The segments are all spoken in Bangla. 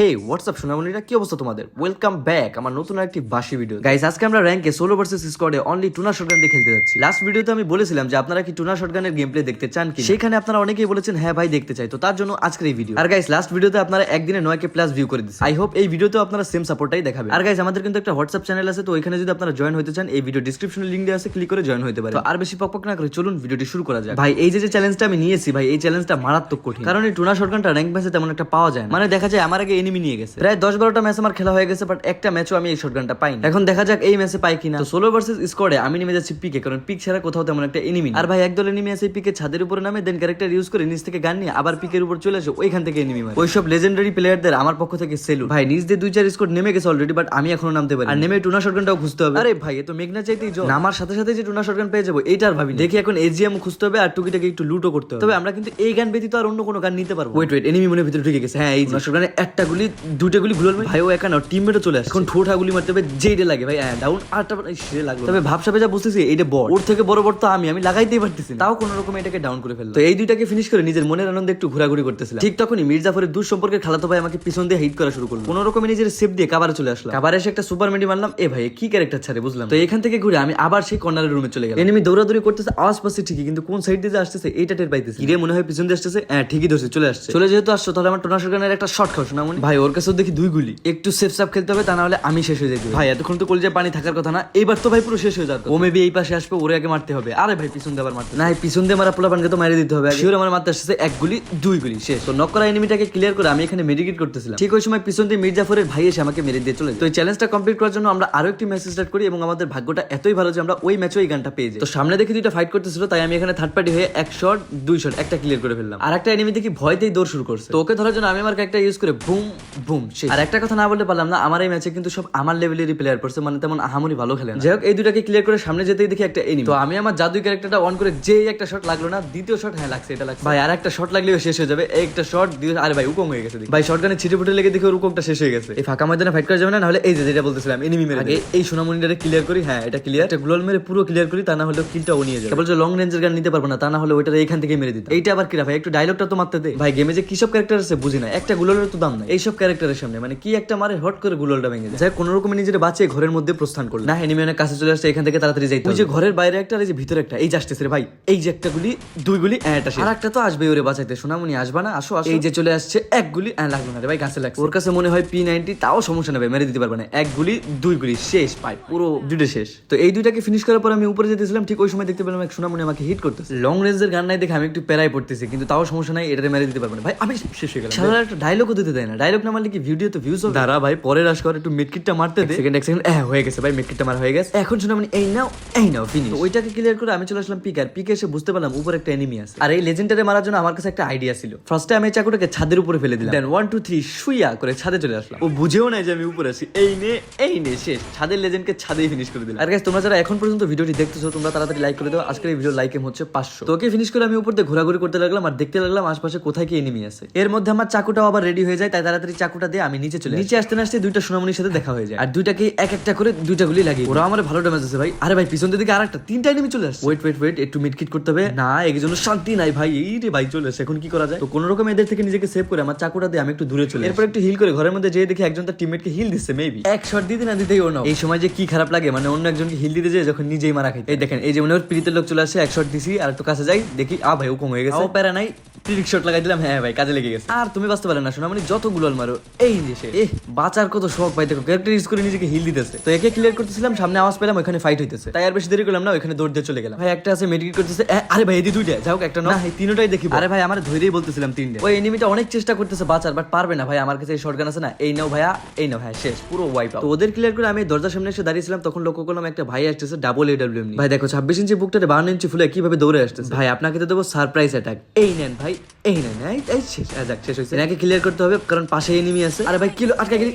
হে হোয়াটসঅ্যাপ সোনামণিরা? কি অবস্থা তোমাদের? ওয়েলকাম ব্যাক আমার নতুন একটি বাসি ভিডিও গাইস আজকে আমরা র্যাঙ্কে সোলো ভার্সেস স্কোয়াডে অনলি টুনা শটগান দিয়ে খেলতে যাচ্ছি। লাস্ট ভিডিওতে আমি বলেছিলাম যে আপনারা কি টুনা শটগানের গেম প্লে দেখতে চান কি সেখানে আপনারা অনেকেই বলেছেন হ্যাঁ ভাই, দেখতে চাই। তো তার জন্য আজকের এই ভিডিও আর গাইস লাস্ট ভিডিওতে আপনারা একদিনে কে প্লাস ভিউ করে দিচ্ছেন। আই হোপ এই ভিডিওতেও আপনারা সেম সাপোর্টটাই দেখাবেন। আর গাইস আমাদের কিন্তু একটা হোয়াটসঅ্যাপ চ্যানেল আছে, তো ওইখানে যদি আপনারা জয়েন হতে চান, এই ভিডিও ডিসক্রিপশনে লিংক দেওয়া আছে ক্লিক করে জয়েন হতে পারে আর বেশি পকপক না করে চলুন ভিডিওটি শুরু করা যায় ভাই, এই যে চ্যালেঞ্জটা আমি নিয়েছি, ভাই, এই চ্যালেঞ্জটা মারাত্মক কঠিন। কারণ এই টুনা শটগানটা র্যাঙ্ক ম্যাচে তেমন একটা পাওয়া যায় মানে দেখা যায়, আমার আগে এনিমি নিয়ে গেছে। প্রায় দশ বারোটা ম্যাচ আমার খেলা হয়ে গেছে বাট একটা ম্যাচও আমি এই শটগানটা পাইনি। এখন দেখা যাক এই ম্যাচে পাই কিনা। তো সোলো ভার্সেস স্কোয়াডে আমি নেমে যাচ্ছি পিকে কারণ পিক ছাড়া কোথাও তেমন একটা এনিমি আর ভাই একদল এনিমি আছে পিকে ছাদের উপরে নামে দেন ক্যারেক্টার ইউজ করে নিচ থেকে গান নিয়ে আবার পিকের উপর চলে আসে ওইখান থেকে এনিমি মারে। ওইসব লেজেন্ডারি প্লেয়ারদের আমার পক্ষ থেকে সেলু ভাই নিজ দিয়ে দুই চার স্কোর নেমে গেছে অলরেডি বাট আমি এখনও নামতে পারি আর নেমে টুনা শটগানটাও খুঁজতে হবে। আরে ভাই তো মেঘনা চাইতেই জল নামার সাথে সাথে যে টুনা শটগান পেয়ে যাব এইটার ভাবি দেখি এখন এজিএম খুঁজতে হবে আর টুকিটাকে একটু লুটও করতে হবে। তবে আমরা কিন্তু এই গান ব্যতীত আর অন্য কোনো গান নিতে পারব ওয়েট ওয়েট এনিমি মনে ভিতরে ঢুকে গেছে। হ্যাঁ এই টুনা শটগানে একটা গুলি দুটো গুলি ভাই ও একা না টিমমেটও চলে আসে এখন ঠোঁটা গুলি মারতে হবে যেইটা লাগে ভাই হ্যাঁ ডাউন আরটা সে লাগল। তবে ভাবসাবে যা বুঝতেছি এইটা বড় ওর থেকে বড় বড় তো আমি আমি লাগাইতেই পারতেছি তাও কোনো রকম এটাকে ডাউন করে ফেলল। তো এই দুইটাকে ফিনিশ করে নিজের মনের আনন্দে একটু ঘোরাঘুরি করতেছিলাম। ঠিক তখনই মির্জাফরের দূর সম্পর্কে খালাতো ভাই আমাকে পিছন দিয়ে হিট করা শুরু করল। কোনো রকমে নিজের সেফ দিয়ে কাবারে চলে আসলাম কাবারে এসে একটা সুপার মেডি মারলাম এ ভাই কি ক্যারেক্টার ছাড়ে বুঝলাম তো এখান থেকে ঘুরে আমি আবার সেই কর্নারের রুমে চলে গেলাম। এনিমি দৌড়াদৌড়ি করতেছে আওয়াজ পাচ্ছে ঠিকই কিন্তু কোন সাইড দিয়ে আসতেছে এইটা টের পাইতেছে কিরে মনে হয় পিছন দিয়ে আসতেছে? হ্যাঁ ঠিকই ধরছে চলে আসছে। চলে যেহেতু আসছো তাহলে আমার টোনা সরকারের একটা শর্ট খাও শোনা মনে ভাই ওর কাছেও দেখি দুই গুলি। একটু সেফ সাফ খেলতে হবে তা না হলে আমি শেষ হয়ে যাই ভাই এতক্ষণ তো কলজে পানি থাকার কথা না এইবার তো ভাই পুরো শেষ হয়ে যাবে ও মেবি এই পাশে আসবে ওরে আগে মারতে হবে। আরে ভাই পিছন দিয়ে আবার মারতে না পিছন দিয়ে মারা পোলা পানকে তো মারিয়ে দিতে হবে শিওর আমার মারতে আসছে এক গুলি দুই গুলি শেষ। তো নক করা এনিমিটাকে ক্লিয়ার করে আমি এখানে মেডিকেট করতেছিলাম। ঠিক ওই সময় পিছন দিয়ে মির্জাফরের ভাই এসে আমাকে মেরে দিয়ে চলে। তো এই চ্যালেঞ্জটা কমপ্লিট করার জন্য আমরা আরও একটি ম্যাচ স্টার্ট করি এবং আমাদের ভাগ্যটা এতই ভালো যে আমরা ওই ম্যাচে ওই গানটা পেয়ে যাই। তো সামনে দেখি দুইটা ফাইট করতেছিল তাই আমি এখানে থার্ড পার্টি হয়ে এক শট দুই শট একটা ক্লিয়ার করে ফেললাম। আর একটা এনিমি দেখি ভয়তেই দৌড় শুরু করছে। তো ওকে ধরার জন্য আমি আমার একটা ইউজ করে বুম বুম আর একটা কথা না বলতে পারলাম না আমার এই ম্যাচে কিন্তু সব আমার লেভেলেরই প্লেয়ার পড়ছে মানে তেমন আহামরি ভালো খেলে না। যাই হোক এই দুটাকে ক্লিয়ার করে সামনে যেতেই দেখি একটা এনিমি তো আমি আমার জাদুই ক্যারেক্টারটা অন করে যেই একটা শট লাগল না দ্বিতীয় শট হ্যাঁ লাগছে এটা লাগছে। ভাই আর একটা শট লাগলেও শেষ হয়ে যাবে এই একটা শট আরে ভাই উকম হয়ে গেছে ভাই শট গানে ছিটে ফুটে লেগে দেখি ওর উকমটা শেষ হয়ে গেছে। এই ফাঁকা ময়দানে ফাইট করা যাবে না নাহলে এই যে যেটা বলতেছিলাম এনিমি মেরে আগে এই সোনামণিটারে ক্লিয়ার করি হ্যাঁ এটা ক্লিয়ার একটা গ্লোল মেরে পুরো ক্লিয়ার করি তা না হলে কিলটা ও নিয়ে যাবে। কেবল যে লং রেঞ্জের গান নিতে পারব না তা না হলে ওইটা এখান থেকে মেরে দিত এইটা আবার কিরা ভাই একটু ডায়লগটা তো মারতে দে। ভাই গেমে যে কিসব ক্যারেক্টার আছে বুঝি না একটা গুলোলের তো দাম নাই। এইসব ক্যারেক্টারের সামনে মানে কি একটা মারে হট করে গুলোলটা ভেঙে যায়। যাই কোনো রকমে নিজের বাঁচিয়ে ঘরের মধ্যে প্রস্থান করল। না অনেক কাছে চলে আসছে এখান থেকে তাড়াতাড়ি যাইতে ওই যে ঘরের বাইরে একটা আর এই যে ভিতরে একটা এই আসতেছে রে ভাই এই যে একটা গুলি দুই গুলি এটা আর একটা তো আসবে ওরে বাঁচাইতে সোনামণি আসবা না? আসো আসো। এই যে চলে আসছে এক গুলি লাগল না রে ভাই গাছে লাগছে। ওর কাছে মনে হয় পি নাইনটি তাও সমস্যা নেবে মেরে দিতে পারবে না। এক গুলি দুই গুলি শেষ পাই পুরো দুটো শেষ। তো এই দুইটাকে ফিনিশ করার পর আমি উপরে যেতেছিলাম ঠিক ওই সময় দেখতে পেলাম এক সোনামণি আমাকে হিট করতেছে। লং রেঞ্জের গান নাই দেখে আমি একটু প্যারাই পড়তেছি কিন্তু তাও সমস্যা নাই এটা মেরে দিতে পারবে না। ভাই আমি শেষ হয়ে গেলাম। একটা ডায়লগও দিতে দেয় না ডায়লগ না মারলে কি ভিডিও তো ভিউজ দাঁড়া ভাই পরে রাশ কর একটু মিডকিটটা মারতে দে। সেকেন্ড এক সেকেন্ড হ্যাঁ হয়ে গেছে ভাই মিডকিটটা মারা হয়ে গেছে। এখন শুনে মানে এই নাও এই নাও ফিনিশ ওইটাকে ক্লিয়ার করে আমি চলে আসলাম পিকার পিকে এসে বুঝতে পারলাম উপরে একটা এনিমি আছে। আর এই লেজেন্ডারে মারার জন্য আমার কাছে একটা আইডিয়া ছিল। ফার্স্টে আমি এই চাকুটাকে ছাদের উপরে ফেলে দিলাম। দেন ওয়ান টু থ্রি শুইয়া করে ছাদে চলে আসলাম। ও বুঝেও নাই যে আমি উপরে আছি। এই নে এই নে শেষ। ছাদের লেজেন্ডকে ছাদেই ফিনিশ করে দিলাম। আর গাইস তোমরা যারা এখন পর্যন্ত ভিডিওটি দেখতেছো তোমরা তাড়াতাড়ি লাইক করে দাও। আজকের এই ভিডিও লাইক এম হচ্ছে পাঁচশো। তো ওকে ফিনিশ করে আমি উপর দিয়ে ঘোরাঘুরি করতে লাগলাম আর দেখতে লাগলাম আশপাশে কোথায় কি এনিমি আছে। এর মধ্যে আমার চাকুটাও আবার রেডি হয়ে যায় তাই তাড়াতাড়ি চাকুটা দিয়ে আমি নিচে চলে নিচে আসতে না আসতে দুইটা সোনামণির সাথে দেখা হয়ে যায়। আর দুইটাকে এক একটা করে দুইটা গুলি লাগিয়ে ওরা আমার ভালো ড্যামেজ আছে ভাই। আরে ভাই পিছন দিকে আরেকটা তিনটা এনিমি চলে আসছে। ওয়েট ওয়েট ওয়েট একটু মিটকিট করতে হবে। না এর জন্য শান্তি নাই ভাই। এই রে ভাই চলে আসে এখন কি করা যায়? তো কোনো রকম এদের থেকে নিজেকে সেভ করে আমার চাকুটা দিয়ে আমি একটু দূরে চলে এরপর একটু হিল করে ঘরের মধ্যে যেয়ে দেখি একজন তার টিমমেটকে হিল দিচ্ছে মেবি এক শট দিতে না দিতেই ও না এই সময় যে কি খারাপ লাগে মানে অন্য একজনকে হিল দিতে যায় যখন নিজেই মারা খাই এই দেখেন এই যে মনে হয় প্রীতের লোক চলে আসে এক শট দিছি আর একটু কাছে যাই দেখি আ ভাই হুকুম হয়ে গেছে। ও প্যারা নাই। ট্রিক শট লাগাই দিলাম হ্যাঁ ভাই কাজে লেগে গেছে। আর তুমি বাঁচতে পারলে না শোনা মানে যত গুলাল মারো। এই সে। এহ বাঁচার কত শখ ভাই দেখো ক্যারেক্টার ইউজ করে নিজেকে হিল দিতেছে। তো একে ক্লিয়ার করতেছিলাম সামনে আওয়াজ পেলাম ওখানে ফাইট হইতেছে। তাই আর বেশি দেরি করলাম না ওখানে দৌড় দিয়ে চলে গেলাম। ভাই একটা আছে মেডিকেট করতেছে আরে ভাই এদি দুইটা যাও একটা না এই তিনটাই দেখি আরে ভাই আমার ধৈর্যই বলতেছিলাম তিনটে। ওই এনিমিটা অনেক চেষ্টা করতেছে বাঁচার বাট পারবে না ভাই আমার কাছে এই শর্টগান আছে না। এই নাও ভাইয়া এই নাও হ্যাঁ শেষ পুরো ওয়াইপ তো ওদের ক্লিয়ার করে আমি দরজার সামনে এসে দাঁড়িয়েছিলাম তখন লক্ষ্য করলাম একটা ভাই আসতেছে ডাবল এডব্লিউ ভাই দেখো ছাব্বিশ ইঞ্চি বুকটাতে বান্ন ইঞ্চি ফুলে কীভাবে দৌড়ে আসতেছে? ভাই আপনাকে তো দেবো সারপ্রাইজ অ্যাটাক এই নেন ভাই। এই না না এই শেষ যাক শেষ হয়েছে এনাকে ক্লিয়ার করতে হবে, কারণ পাশে এনিমি আছে। আরে ভাই, কিলো আটকা গেলি।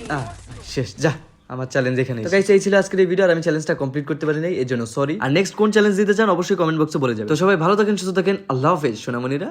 শেষ, যা, আমার চ্যালেঞ্জ এখানে তো গাইস এই ছিল আজকের এই ভিডিও আর আমি চ্যালেঞ্জটা কমপ্লিট করতে পারি নাই, এর জন্য সরি আর নেক্সট কোন চ্যালেঞ্জ দিতে চান, অবশ্যই কমেন্ট বক্সে বলে যাবে। তো সবাই ভালো থাকেন, সুস্থ থাকেন, আল্লাহ হাফেজ, সোনামণিরা।